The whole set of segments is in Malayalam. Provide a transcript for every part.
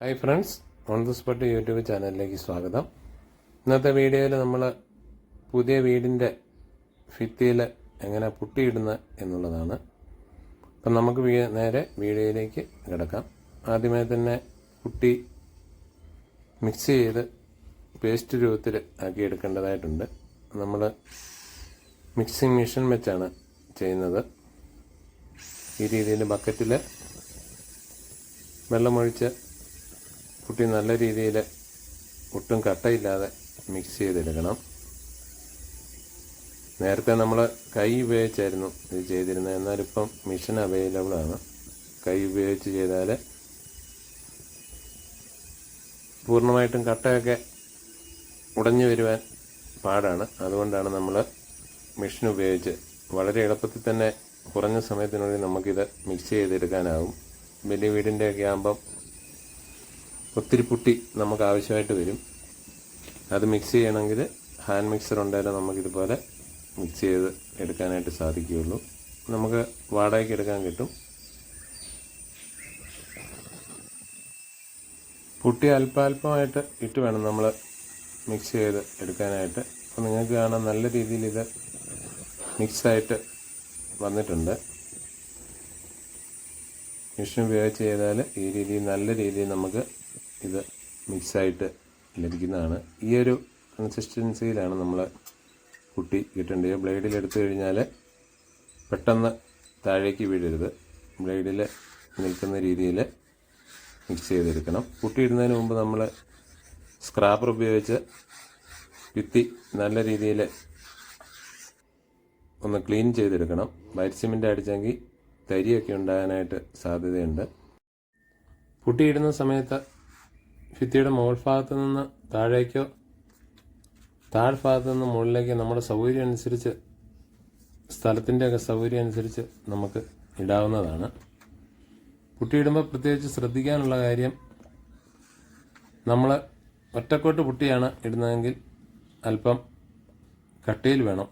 Hi friends on the spot YouTube ചാനലിലേക്ക് സ്വാഗതം. ഇന്നത്തെ വീഡിയോയിൽ നമ്മൾ പുതിയ വീടിന്റെ ഭിത്തിയിൽ എങ്ങനെ പുട്ടിയിടുന്ന എന്നുള്ളതാണ്. അപ്പം നമുക്ക് നേരെ വീഡിയോയിലേക്ക് കിടക്കാം. ആദ്യമേ തന്നെ പുട്ടി മിക്സ് ചെയ്ത് പേസ്റ്റ് രൂപത്തിൽ ആക്കി എടുക്കേണ്ടതായിട്ടുണ്ട് നമ്മൾ മിക്സിംഗ് മെഷീൻ വെച്ചാണ് ചെയ്യുന്നത്. ഈ രീതിയിൽ ബക്കറ്റിൽ വെള്ളമൊഴിച്ച് കുട്ടി നല്ല രീതിയിൽ ഒട്ടും കട്ടയില്ലാതെ മിക്സ് ചെയ്തെടുക്കണം. നേരത്തെ നമ്മൾ കൈ ഉപയോഗിച്ചായിരുന്നു ഇത് ചെയ്തിരുന്നത്. എന്നാലിപ്പം മിഷൻ ആണ്. കൈ ഉപയോഗിച്ച് ചെയ്താൽ പൂർണമായിട്ടും കട്ടയൊക്കെ ഉടഞ്ഞു വരുവാൻ പാടാണ്. അതുകൊണ്ടാണ് നമ്മൾ മെഷീൻ ഉപയോഗിച്ച് വളരെ എളുപ്പത്തിൽ തന്നെ കുറഞ്ഞ സമയത്തിനുള്ളിൽ നമുക്കിത് മിക്സ് ചെയ്തെടുക്കാനാവും. വലിയ വീടിന്റെയൊക്കെ ആകുമ്പം ഒത്തിരി പുട്ടി നമുക്ക് ആവശ്യമായിട്ട് വരും. അത് മിക്സ് ചെയ്യണമെങ്കിൽ ഹാൻഡ് മിക്സർ ഉണ്ടായാലും നമുക്കിതുപോലെ മിക്സ് ചെയ്ത് എടുക്കാനായിട്ട് സാധിക്കുകയുള്ളൂ. നമുക്ക് വാടകയ്ക്ക് എടുക്കാൻ കിട്ടും. പുട്ടി അല്പാൽപമായിട്ട് ഇട്ട് വേണം നമ്മൾ മിക്സ് ചെയ്ത് എടുക്കാനായിട്ട്. അപ്പോൾ നിങ്ങൾക്ക് കാണാൻ നല്ല രീതിയിൽ ഇത് മിക്സായിട്ട് വന്നിട്ടുണ്ട്. മിഷൻ ഉപയോഗിച്ച് ചെയ്താൽ ഈ രീതിയിൽ നല്ല രീതിയിൽ നമുക്ക് ഇത് മിക്സായിട്ട് ലഭിക്കുന്നതാണ്. ഈ ഒരു കൺസിസ്റ്റൻസിയിലാണ് നമ്മൾ കുട്ടി കിട്ടേണ്ടത്. ബ്ലേഡിൽ എടുത്തു കഴിഞ്ഞാൽ പെട്ടെന്ന് താഴേക്ക് വീഴരുത്. ബ്ലേഡിൽ നിൽക്കുന്ന രീതിയിൽ മിക്സ് ചെയ്തെടുക്കണം. കുട്ടി ഇടുന്നതിന് മുമ്പ് നമ്മൾ സ്ക്രാപ്പർ ഉപയോഗിച്ച് ഭിത്തി നല്ല രീതിയിൽ ഒന്ന് ക്ലീൻ ചെയ്തെടുക്കണം. വൈറ്റ് സിമെന്റ് അടിച്ചെങ്കിൽ തരിയൊക്കെ ഉണ്ടാകാനായിട്ട് സാധ്യതയുണ്ട്. കുട്ടിയിടുന്ന സമയത്ത് ഭിത്തിയുടെ മുകൾ ഭാഗത്ത് നിന്ന് താഴേക്കോ താഴ്ഭാഗത്ത് നിന്ന് മുകളിലേക്ക് നമ്മുടെ സൗകര്യം അനുസരിച്ച് സ്ഥലത്തിന്റെയൊക്കെ സൗകര്യം അനുസരിച്ച് നമുക്ക് ഇടാവുന്നതാണ്. പുട്ടിയിടുമ്പോൾ പ്രത്യേകിച്ച് ശ്രദ്ധിക്കാനുള്ള കാര്യം നമ്മൾ ഒറ്റക്കോട്ട് പുട്ടിയാണ് ഇടുന്നതെങ്കിൽ അല്പം കട്ടിയിൽ വേണം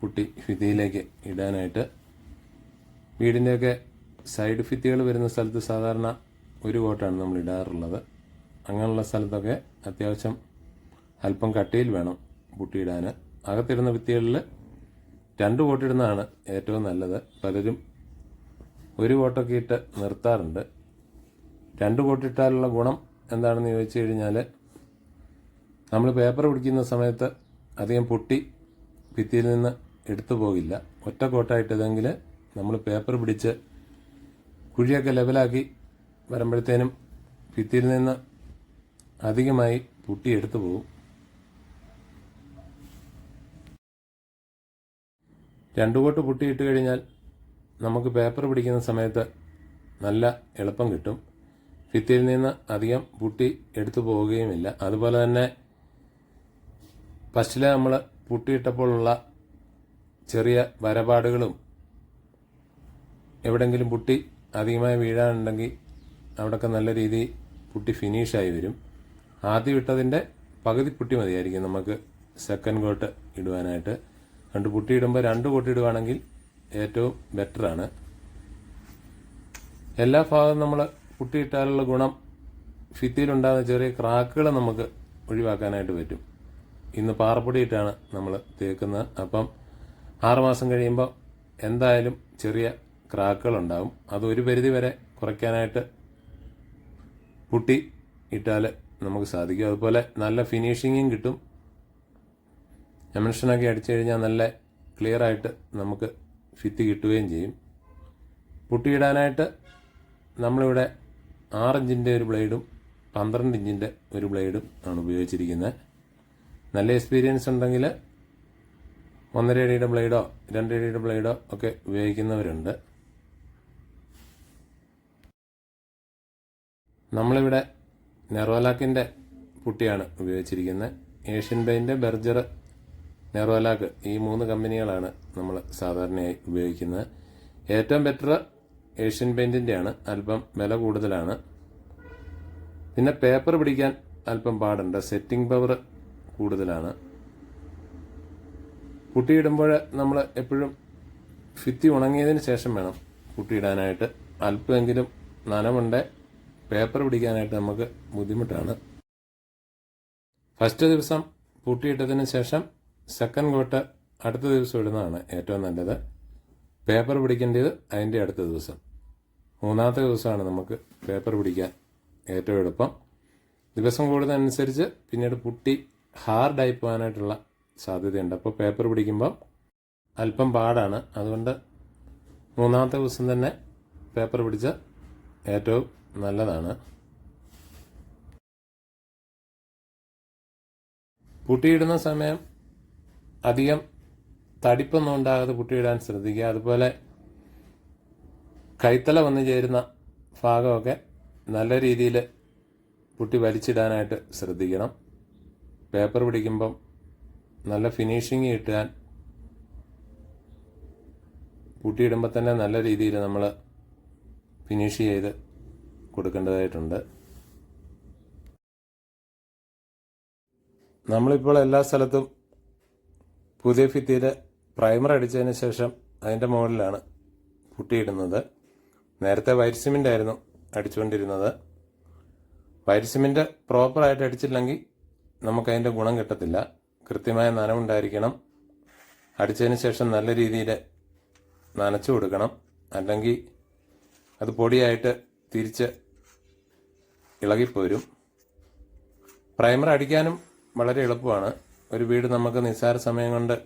പുട്ടി ഭിത്തിയിലേക്ക് ഇടാനായിട്ട്. വീടിന്റെയൊക്കെ സൈഡ് ഭിത്തികൾ വരുന്ന സ്ഥലത്ത് സാധാരണ ഒരു കോട്ടാണ് നമ്മൾ ഇടാറുള്ളത്. അങ്ങനെയുള്ള സ്ഥലത്തൊക്കെ അത്യാവശ്യം അല്പം കട്ടിയിൽ വേണം പുട്ടിയിടാൻ അകത്തിടുന്ന ഭിത്തികളിൽ രണ്ട് കോട്ടിടുന്നതാണ് ഏറ്റവും നല്ലത്. പലരും ഒരു കോട്ടൊക്കെ ഇട്ട് നിർത്താറുണ്ട്. രണ്ട് കോട്ടിട്ടാലുള്ള ഗുണം എന്താണെന്ന് ചോദിച്ചു കഴിഞ്ഞാൽ നമ്മൾ പേപ്പർ പിടിക്കുന്ന സമയത്ത് അധികം പൊട്ടി ഭിത്തിയിൽ നിന്ന് എടുത്തു പോകില്ല. ഒറ്റ കോട്ടായിട്ടതെങ്കിൽ നമ്മൾ പേപ്പർ പിടിച്ച് കുഴിയൊക്കെ ലെവലാക്കി വരുമ്പോഴത്തേനും ഭിത്തിയിൽ നിന്ന് അധികമായി പൊട്ടിയെടുത്തു പോകും. രണ്ടു കോട്ട് പൊട്ടിയിട്ട് കഴിഞ്ഞാൽ നമുക്ക് പേപ്പർ പിടിക്കുന്ന സമയത്ത് നല്ല എളുപ്പം കിട്ടും. ഭിത്തിയിൽ നിന്ന് അധികം പുട്ടി എടുത്തു പോവുകയുമില്ല. അതുപോലെ തന്നെ ഫസ്റ്റിലെ നമ്മൾ പുട്ടിയിട്ടപ്പോഴുള്ള ചെറിയ വരപാടുകളും എവിടെങ്കിലും പുട്ടി അധികമായി വീഴാനുണ്ടെങ്കിൽ അവിടെയൊക്കെ നല്ല രീതി പുട്ടി ഫിനിഷായി വരും. ആദ്യം ഇട്ടതിന്റെ പകുതി പുട്ടി മതിയായിരിക്കും നമുക്ക് സെക്കൻഡ് കോട്ട് ഇടുവാനായിട്ട്. രണ്ട് പുട്ടി ഇടുമ്പോൾ രണ്ട് കോട്ട് ഇടുവാണെങ്കിൽ ഏറ്റവും ബെറ്ററാണ് എല്ലാ ഭാഗവും നമ്മൾ പുട്ടി പുട്ടിയിട്ടാലുള്ള ഗുണം ഭിത്തിയിലുണ്ടാകുന്ന ചെറിയ ക്രാക്കുകൾ നമുക്ക് ഒഴിവാക്കാനായിട്ട് പറ്റും. ഇന്ന് പാറപ്പൊടിയിട്ടാണ് നമ്മൾ തേക്കുന്നത്. അപ്പം ആറുമാസം കഴിയുമ്പോൾ എന്തായാലും ചെറിയ ക്രാക്കുകൾ ഉണ്ടാവും. അത് ഒരു പരിധി വരെ കുറയ്ക്കാനായിട്ട് പുട്ടി ഇട്ടാൽ നമുക്ക് സാധിക്കും. അതുപോലെ നല്ല ഫിനിഷിങ്ങും കിട്ടും. എമൻഷനൊക്കെ അടിച്ചു കഴിഞ്ഞാൽ നല്ല ക്ലിയർ ആയിട്ട് നമുക്ക് ഫിത്ത് കിട്ടുകയും ചെയ്യും. പുട്ടിയിടാനായിട്ട് നമ്മളിവിടെ ആറിഞ്ചിന്റെ ഒരു ബ്ലേഡും പന്ത്രണ്ട് ഇഞ്ചിന്റെ ഒരു ബ്ലേഡും ആണ് ഉപയോഗിച്ചിരിക്കുന്നത് നല്ല എക്സ്പീരിയൻസ് ഉണ്ടെങ്കിൽ ഒന്നര അടിയുടെ ബ്ലേഡോ രണ്ടരയുടെ ബ്ലേഡോ ഒക്കെ ഉപയോഗിക്കുന്നവരുണ്ട്. നമ്മളിവിടെ നെറോലാക്കിന്റെ പുട്ടിയാണ് ഉപയോഗിച്ചിരിക്കുന്നത്. ഏഷ്യൻ പെയിന്റ് ബെർജർ നെറോലാക്ക് ഈ മൂന്ന് കമ്പനികളാണ് നമ്മൾ സാധാരണയായി ഉപയോഗിക്കുന്നത്. ഏറ്റവും ബെറ്റർ ഏഷ്യൻ പെയിന്റിന്റെയാണ് അല്പം വില കൂടുതലാണ്. പിന്നെ പേപ്പർ പിടിക്കാൻ അല്പം പാടുണ്ട് സെറ്റിംഗ് പവർ കൂടുതലാണ്. പുട്ടിയിടുമ്പോൾ നമ്മൾ എപ്പോഴും ഭിത്തി ഉണങ്ങിയതിന് ശേഷം വേണം പുട്ടിയിടാനായിട്ട് അല്പമെങ്കിലും നനവുണ്ട്. പേപ്പർ പിടിക്കാനായിട്ട് നമുക്ക് ബുദ്ധിമുട്ടാണ്. ഫസ്റ്റ് ദിവസം പൂട്ടിയിട്ടതിന് ശേഷം സെക്കൻഡ് കോട്ട് അടുത്ത ദിവസം ഇടുന്നതാണ് ഏറ്റവും നല്ലത്. പേപ്പർ പിടിക്കേണ്ടത് അതിന്റെ അടുത്ത ദിവസം. മൂന്നാമത്തെ ദിവസമാണ് നമുക്ക് പേപ്പർ പിടിക്കാൻ ഏറ്റവും എളുപ്പം. ദിവസം കൂടുന്നതനുസരിച്ച് പിന്നീട് പുട്ടി ഹാർഡായി പോകാനായിട്ടുള്ള സാധ്യതയുണ്ട്. അപ്പോൾ പേപ്പർ പിടിക്കുമ്പോൾ അല്പം പാടാണ്. അതുകൊണ്ട് മൂന്നാമത്തെ ദിവസം തന്നെ പേപ്പർ പിടിച്ച ഏറ്റവും നല്ലതാണ്. പുട്ടിയിടുന്ന സമയം അധികം തടിപ്പൊന്നും ഉണ്ടാകാതെ പുട്ടിയിടാൻ ശ്രദ്ധിക്കുക. അതുപോലെ കൈത്തല വന്നു ചേരുന്ന ഭാഗമൊക്കെ നല്ല രീതിയിൽ പുട്ടി വലിച്ചിടാനായിട്ട് ശ്രദ്ധിക്കണം. പേപ്പർ പിടിക്കുമ്പം നല്ല ഫിനിഷിങ് കിട്ടാൻ പൂട്ടിയിടുമ്പോൾ തന്നെ നല്ല രീതിയിൽ നമ്മൾ ഫിനിഷ് ചെയ്ത് കൊടുക്കേണ്ടതായിട്ടുണ്ട്. നമ്മളിപ്പോൾ എല്ലാ സ്ഥലത്തും പുതിയ ഭിത്തിയിൽ പ്രൈമർ അടിച്ചതിന് ശേഷം അതിന്റെ മുകളിലാണ് പുട്ടിയിടുന്നത്. നേരത്തെ വൈറ്റ് സിമെന്റ് ആയിരുന്നു അടിച്ചുകൊണ്ടിരുന്നത്. വൈറ്റ് സിമെന്റ് പ്രോപ്പറായിട്ട് അടിച്ചില്ലെങ്കിൽ നമുക്കതിന്റെ ഗുണം കിട്ടത്തില്ല. കൃത്യമായ നനവുണ്ടായിരിക്കണം. അടിച്ചതിന് ശേഷം നല്ല രീതിയിൽ നനച്ചു കൊടുക്കണം. അല്ലെങ്കിൽ അത് പൊടിയായിട്ട് തിരിച്ച് ഇളകിപ്പോരും. പ്രൈമർ അടിക്കാനും വളരെ എളുപ്പമാണ്. ഒരു വീട് നമുക്ക് നിസ്സാര സമയം കൊണ്ട്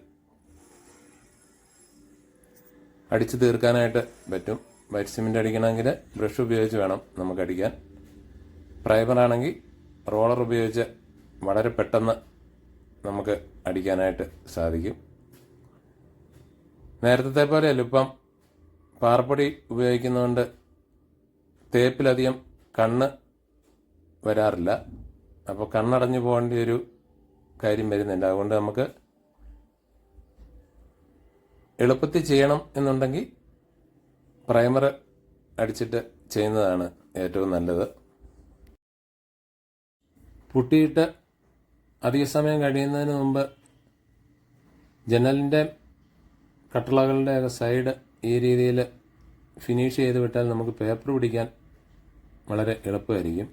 അടിച്ചു തീർക്കാനായിട്ട് പറ്റും. വൈറ്റ് സിമെന്റ് അടിക്കണമെങ്കിൽ ബ്രഷ് ഉപയോഗിച്ച് വേണം നമുക്ക് അടിക്കാൻ. പ്രൈമർ ആണെങ്കിൽ റോളർ ഉപയോഗിച്ച് വളരെ പെട്ടെന്ന് നമുക്ക് അടിക്കാനായിട്ട് സാധിക്കും. നേരത്തെ പോലെ എളുപ്പം പാറപ്പൊടി ഉപയോഗിക്കുന്നതുകൊണ്ട് തേപ്പിലധികം കണ്ണ് വരാറില്ല. അപ്പോൾ കണ്ണടഞ്ഞു പോകേണ്ട ഒരു കാര്യം വരുന്നില്ല. അതുകൊണ്ട് നമുക്ക് എളുപ്പത്തിൽ ചെയ്യണം എന്നുണ്ടെങ്കിൽ പ്രൈമർ അടിച്ചിട്ട് ചെയ്യുന്നതാണ് ഏറ്റവും നല്ലത്. പുട്ടിയിട്ട് അധിക സമയം കഴിയുന്നതിന് മുമ്പ് ജനലിന്റെ കട്ടളകളുടെ സൈഡ് ഈ രീതിയിൽ ഫിനിഷ് ചെയ്ത് വിട്ടാൽ നമുക്ക് പേപ്പർ പിടിക്കാൻ വളരെ എളുപ്പമായിരിക്കും.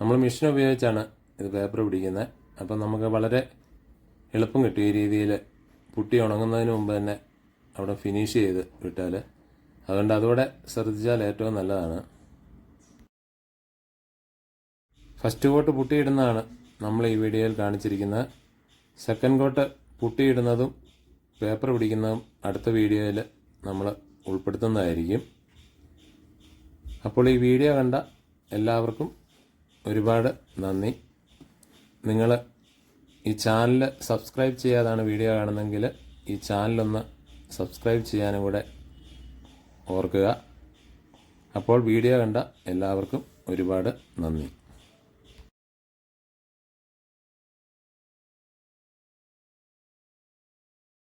നമ്മൾ മെഷീൻ ഉപയോഗിച്ചാണ് ഇത് പേപ്പർ പിടിക്കുന്നത് അപ്പം നമുക്ക് വളരെ എളുപ്പം കിട്ടും ഈ രീതിയിൽ പുട്ടി ഉണങ്ങുന്നതിന് മുമ്പ് തന്നെ അവിടെ ഫിനിഷ് ചെയ്ത് വിട്ടാൽ അതുകൊണ്ട് അതോടെ ശ്രദ്ധിച്ചാൽ ഏറ്റവും നല്ലതാണ്. ഫസ്റ്റ് കോട്ട് പുട്ടിയിടുന്നതാണ് നമ്മൾ ഈ വീഡിയോയിൽ കാണിച്ചിരിക്കുന്നത് സെക്കൻഡ് കോട്ട് പുട്ടിയിടുന്നതും പേപ്പർ പിടിക്കുന്നതും അടുത്ത വീഡിയോയിൽ നമ്മൾ ഉൾപ്പെടുത്തുന്നതായിരിക്കും. അപ്പോൾ ഈ വീഡിയോ കണ്ട എല്ലാവർക്കും ഒരുപാട് നന്ദി. നിങ്ങൾ ഈ ചാനൽ സബ്സ്ക്രൈബ് ചെയ്യാതാണ് വീഡിയോ കാണുന്നതെങ്കിൽ ഈ ചാനലൊന്ന് സബ്സ്ക്രൈബ് ചെയ്യാനും കൂടെ ഓർക്കുക. അപ്പോൾ വീഡിയോ കണ്ട എല്ലാവർക്കും ഒരുപാട് നന്ദി.